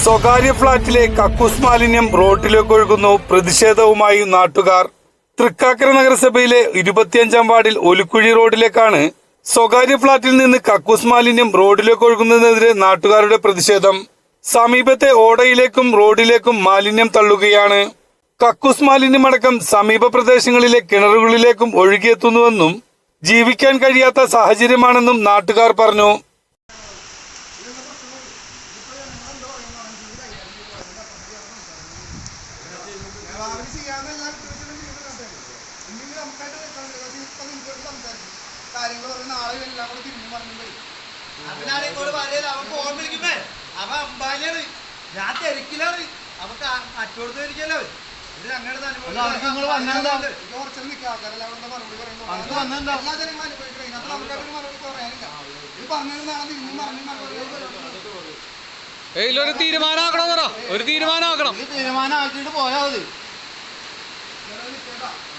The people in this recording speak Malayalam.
സ്വകാര്യ ഫ്ളാറ്റിലെ കക്കൂസ് മാലിന്യം റോഡിലേക്ക് ഒഴുകുന്നു. പ്രതിഷേധവുമായി നാട്ടുകാർ. തൃക്കാക്കര നഗരസഭയിലെ ഇരുപത്തിയഞ്ചാം വാർഡിൽ ഒലുക്കുഴി റോഡിലേക്കാണ് സ്വകാര്യ ഫ്ളാറ്റിൽ നിന്ന് കക്കൂസ് മാലിന്യം റോഡിലേക്ക് ഒഴുകുന്നതിനെതിരെ നാട്ടുകാരുടെ പ്രതിഷേധം. സമീപത്തെ ഓടയിലേക്കും റോഡിലേക്കും മാലിന്യം തള്ളുകയാണ്. കക്കൂസ് മാലിന്യമടക്കം സമീപ പ്രദേശങ്ങളിലെ കിണറുകളിലേക്കും ഒഴുകിയെത്തുന്നുവെന്നും ജീവിക്കാൻ കഴിയാത്ത സാഹചര്യമാണെന്നും നാട്ടുകാർ പറഞ്ഞു. കാര്യങ്ങൾ പറയുന്ന നാളെ എല്ലാം കൂടെ തിരിഞ്ഞു പറഞ്ഞു വരും അവനാണ് ഇങ്ങോട്ട് പറയല അവൻ ഫോൺ വിളിക്കുമ്പേ അവൻ അമ്പാനാണ് ഞാൻ തിരക്കിലാണ്. അവൻ മറ്റോടത്ത് തിരിക്കല്ലോ ഇത് ഞങ്ങളുടെ അല്ല, അവർക്ക് നിങ്ങൾ വന്നതെന്താ? കുറച്ചു നിൽക്കുക. ആൾക്കാരെല്ലാം അവിടെ മറുപടി പറയുന്നു അവർക്ക് വന്നതെന്താ? എല്ലാ ജനങ്ങളും അനുഭവിക്കണം. ഇതിനകത്ത് നമുക്കായിട്ടൊരു മറുപടി പറയാനില്ല. ഇത് പറഞ്ഞത് നാളെ തിരിഞ്ഞും പറഞ്ഞു മറുപടി ഇതിലൊരു തീരുമാനമാക്കണം ഒരു തീരുമാനമാക്കണം. ഈ തീരുമാനം ആക്കിയിട്ട് പോയാൽ മതി. 가.